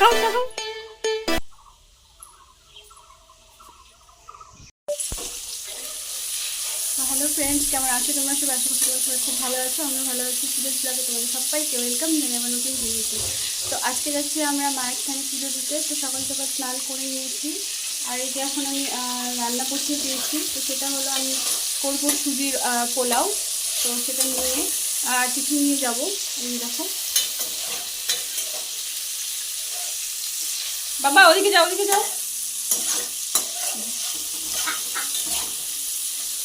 দেখাও দেখাও hello friends কেমন আছো তোমরা? সবাই আশা খুব ভালো আছো আমরা ভালো আছি। সুযোগ ব্লগে তোমাদের সবাইকে ওয়েলকাম জানাই আমার নতুন ভিডিওতে। তো আজকে যাচ্ছি আমরা মায়ের পুজো দিতে, তো সকাল সকাল স্নান করে নিয়েছি। আর এই যে এখন আমি রান্না বসিয়ে দিয়েছি তো সেটা হলো আমি করব সুজির পোলাও। তো সেটা নিয়ে, আর টিফিন নিয়ে যাব, এই দেখো। বাবা ওদিকে যাও ওদিকে যাও।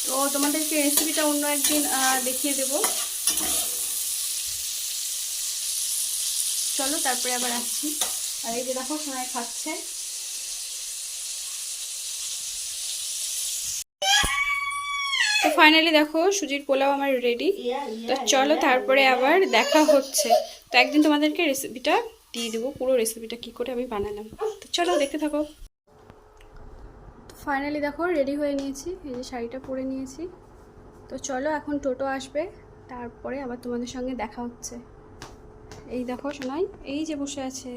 তো তোমাদেরকে রেসিপিটা অন্য একদিন দেখিয়ে দেব। চলো তারপরে আবার আসছি। আর এই যে দেখো সোনায় খাচ্ছে। তো ফাইনালি দেখো সুজির পোলাও আমার রেডি তো চলো তারপরে আবার দেখা হচ্ছে। তো একদিন তোমাদেরকে রেসিপিটা দিয়ে দেবো পুরো রেসিপিটা কি করে আমি বানালাম। তো চলো দেখতে থাকো। ফাইনালি দেখো রেডি হয়ে নিয়েছি। এই যে শাড়িটা পরে নিয়েছি। তো চলো এখন টোটো আসবে। তারপরে আবার তোমাদের সঙ্গে দেখা হচ্ছে। এই দেখো শোনাই এই যে বসে আছে।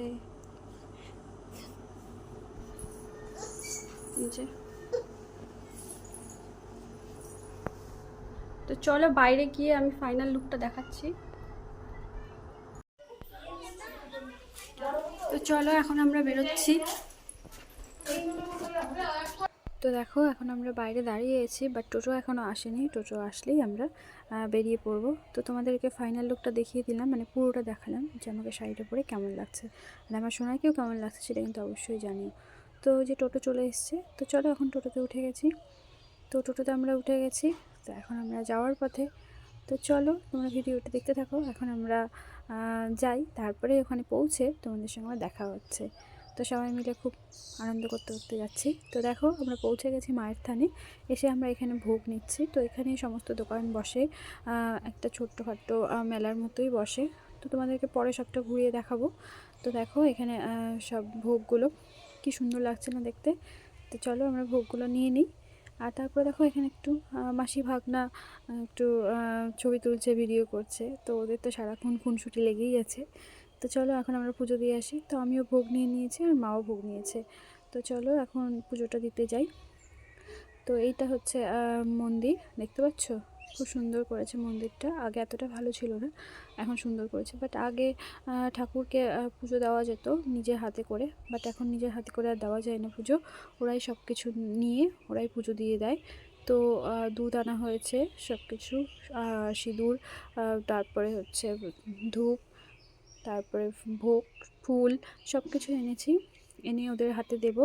তো চলো বাইরে গিয়ে আমি ফাইনাল লুকটা দেখাচ্ছি। তো চলো, এখন আমরা বেরোচ্ছি। তো দেখো, এখন আমরা বাইরে দাঁড়িয়ে আছি বাট টোটো এখনও আসেনি। টোটো আসলেই আমরা বেরিয়ে পড়ব। তো তোমাদেরকে ফাইনাল লুকটা দেখিয়ে দিলাম মানে পুরোটা দেখালাম, যে আমাকে শাড়িটা পরে কেমন লাগছে। আর আমার সোনাকেও কেমন লাগছে সেটা কিন্তু অবশ্যই জানিও। তো যে টোটো চলে এসছে। তো চলো, এখন টোটোতে উঠে গেছি। তো টোটোতে আমরা উঠে গেছি। তো এখন আমরা যাওয়ার পথে তো চলো তোমরা ভিডিওটা দেখতে থাকো। এখন আমরা যাই। তারপরে ওখানে পৌঁছে তোমাদের সঙ্গে দেখা হচ্ছে। তো সবাই মিলে খুব আনন্দ করতে করতে যাচ্ছি। তো দেখো, আমরা পৌঁছে গেছি মায়ের থানে। এসে আমরা এখানে ভোগ নিচ্ছি। তো এখানে সমস্ত দোকান বসে একটা ছোট্টখাট্টো মেলার মতোই বসে। তো তোমাদেরকে পরে সবটা ঘুরিয়ে দেখাবো। তো দেখো, এখানে সব ভোগগুলো কি সুন্দর লাগছে না দেখতে? তো চলো আমরা ভোগগুলো নিয়ে নিই। আর তারপরে দেখো এখানে একটু মাসি ভাগনা একটু ছবি তুলছে ভিডিও করছে। তো ওদের তো সারাক্ষণ খুনসুটি লেগেই আছে। তো চলো এখন আমরা পুজো দিয়ে আসি। তো আমিও ভোগ নিয়ে নিয়েছি আর মাও ভোগ নিয়েছে। তো চলো এখন পুজোটা দিতে যাই। তো এইটা হচ্ছে মন্দির, দেখতে পাচ্ছ? খুব সুন্দর করেছে মন্দিরটা। আগে এতটা ভালো ছিল না, এখন সুন্দর করেছে। বাট আগে ঠাকুরকে পুজো দেওয়া যেত নিজের হাতে করে। বাট এখন নিজের হাতে করে আর দেওয়া যায় না পুজো। ওরাই সব কিছু নিয়ে ওরাই পুজো দিয়ে দেয়। তো দুধ আনা হয়েছে সব কিছু সিঁদুর তারপরে হচ্ছে ধূপ, তারপরে ভোগ, ফুল সব কিছু এনেছি। এনে ওদের হাতে দেব।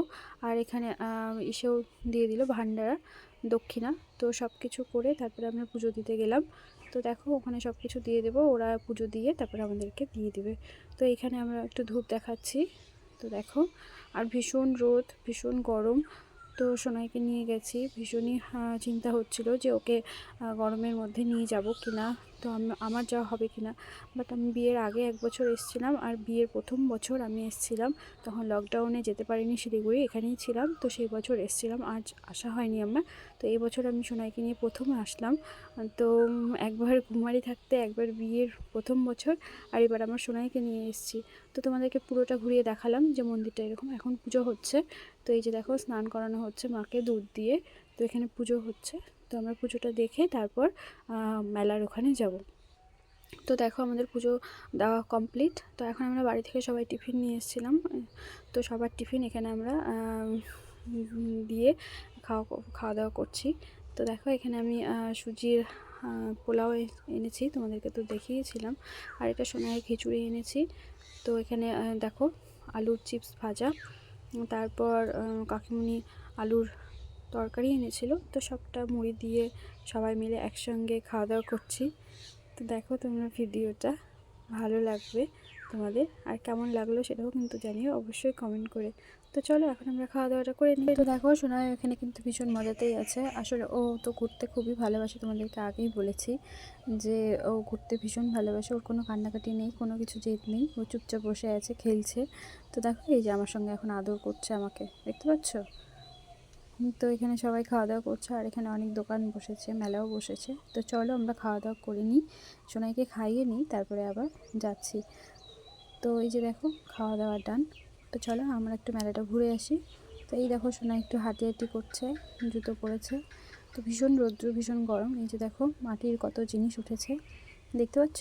আর এখানে এসেও দিয়ে দিল ভান্ডারা, দক্ষিণা। তো সব কিছু করে তারপরে আমরা পুজো দিতে গেলাম। তো দেখো, ওখানে সব কিছু দিয়ে দেবো। ওরা পুজো দিয়ে তারপরে আমাদেরকে দিয়ে দেবে। তো এখানে আমরা একটু ধূপ দেখাচ্ছি। তো দেখো, আর ভীষণ রোদ, ভীষণ গরম। তো সোনাইকে নিয়ে গেছি। ভীষণই চিন্তা হচ্ছিল যে ওকে গরমের মধ্যে নিয়ে যাব কি না তো আম- আমার যাওয়া হবে কি না বাট আমি বিয়ের আগে এক বছর এসেছিলাম আর বিয়ের প্রথম বছর আমি এসেছিলাম। তখন লকডাউনে যেতে পারিনি, শিলিগুড়ি এখানেই ছিলাম। তো সেই বছর এসেছিলাম, আজ আসা হয়নি আমার। তো এই বছর আমি সোনাইকে নিয়ে প্রথম আসলাম। তো একবার কুমারী থাকতে, একবার বিয়ের প্রথম বছর আর এবার আমার সোনাইকে নিয়ে এসেছি। তো তোমাদেরকে পুরোটা ঘুরিয়ে দেখালাম যে মন্দিরটা এরকম। এখন পুজো হচ্ছে। তো এই যে দেখো, স্নান করানো হচ্ছে মাকে দুধ দিয়ে। তো এখানে পুজো হচ্ছে। তো আমরা পুজোটা দেখে তারপর মেলার ওখানে যাব। তো দেখো, আমাদের পুজো দেওয়া কমপ্লিট। তো এখন আমরা বাড়ি থেকে সবাই টিফিন নিয়ে এসেছিলাম। তো সবার টিফিন এখানে আমরা দিয়ে খাওয়া খাওয়া দাওয়া করছি। তো দেখো, এখানে আমি সুজির পোলাও এনেছি। তোমাদেরকে তো দেখিয়েছিলাম। আর এটা সোনার খিচুড়ি এনেছি। তো এখানে দেখো, আলুর চিপস ভাজা। তারপর কাকিমুনি আলুর তরকারি এনেছিল। তো সবটা মুড়ি দিয়ে সবাই মিলে একসঙ্গে খাওয়া দাওয়া করছি। তো দেখো তোমরা ভিডিওটা, ভালো লাগবে তোমাদের। আর কেমন লাগল সেটাও কিন্তু জানিও। অবশ্যই কমেন্ট করে তো চলো এখন আমরা খাওয়া দাওয়াটা করে নিই। তো দেখো শোনা এখানে কিন্তু ভীষণ মজাতেই আছে। আসলে ও তো ঘুরতে খুবই ভালোবাসে, তোমাদেরকে আগেই বলেছি যে ও ঘুরতে ভীষণ ভালোবাসে। ওর কোনো কান্নাকাটি নেই, কোনো কিছু জেদ নেই। ও চুপচাপ বসে আছে, খেলছে। তো দেখো, এই যে আমার সঙ্গে এখন আদর করছে আমাকে, দেখতে পাচ্ছ? তো এখানে সবাই খাওয়া দাওয়া করছে, আর এখানে অনেক দোকান বসেছে, মেলাও বসেছে। তো চলো আমরা খাওয়া দাওয়া করে নিই। সোনাইকে খাইয়ে নিই, তারপরে আবার যাচ্ছি। তো এই যে দেখো খাওয়া দাওয়া ডান। তো চলো আমরা একটু মেলাটা ঘুরে আসি। তো এই দেখো সোনা একটু হাঁটি হাঁটি করছে, জুতো পরেছে। তো ভীষণ রৌদ্র, ভীষণ গরম। এই যে দেখো মাটির কত জিনিস উঠেছে। দেখতে পাচ্ছ?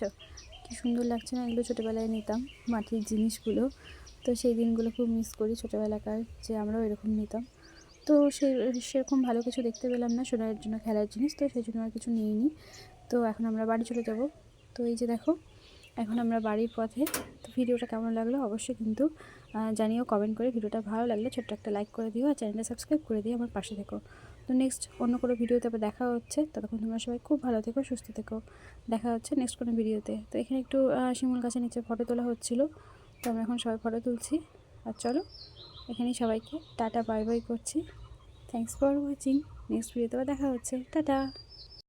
কি সুন্দর লাগছে না? এগুলো ছোটোবেলায় নিতাম মাটির জিনিসগুলো। তো সেই দিনগুলো খুব মিস করি ছোটোবেলাকার যে আমরাও এরকম নিতাম। তো সেই সেরকম ভালো কিছু দেখতে পেলাম না সোনার জন্য খেলার জিনিস। তো সেই জন্য আর কিছু নিইনি। তো এখন আমরা বাড়ি চলে যাব। তো এই যে দেখো এখন আমরা বাড়ির পথে। তো ভিডিওটা কেমন লাগল অবশ্যই কিন্তু জানিও কমেন্ট করে ভিডিওটা ভালো লাগলে ছোট্ট একটা লাইক করে দিও আর চ্যানেলটা সাবস্ক্রাইব করে দিও আমার পাশে থেকো। তো নেক্সট অন্য কোনো ভিডিওতে আবার দেখা হচ্ছে, ততক্ষণ তোমরা সবাই খুব ভালো থেকো, সুস্থ থেকো। দেখা হচ্ছে নেক্সট কোনো ভিডিওতে। তো এখানে একটু শিমুল গাছের নিচে ফটো তোলা হচ্ছিল, তো আমরা এখন সবাই ফটো তুলছি। আর চলো, এখানেই সবাইকে টাটা বাই বাই করছি। থ্যাংকস ফর ওয়াচিং নেক্সট ভিডিওতে আবার দেখা হচ্ছে। টাটা!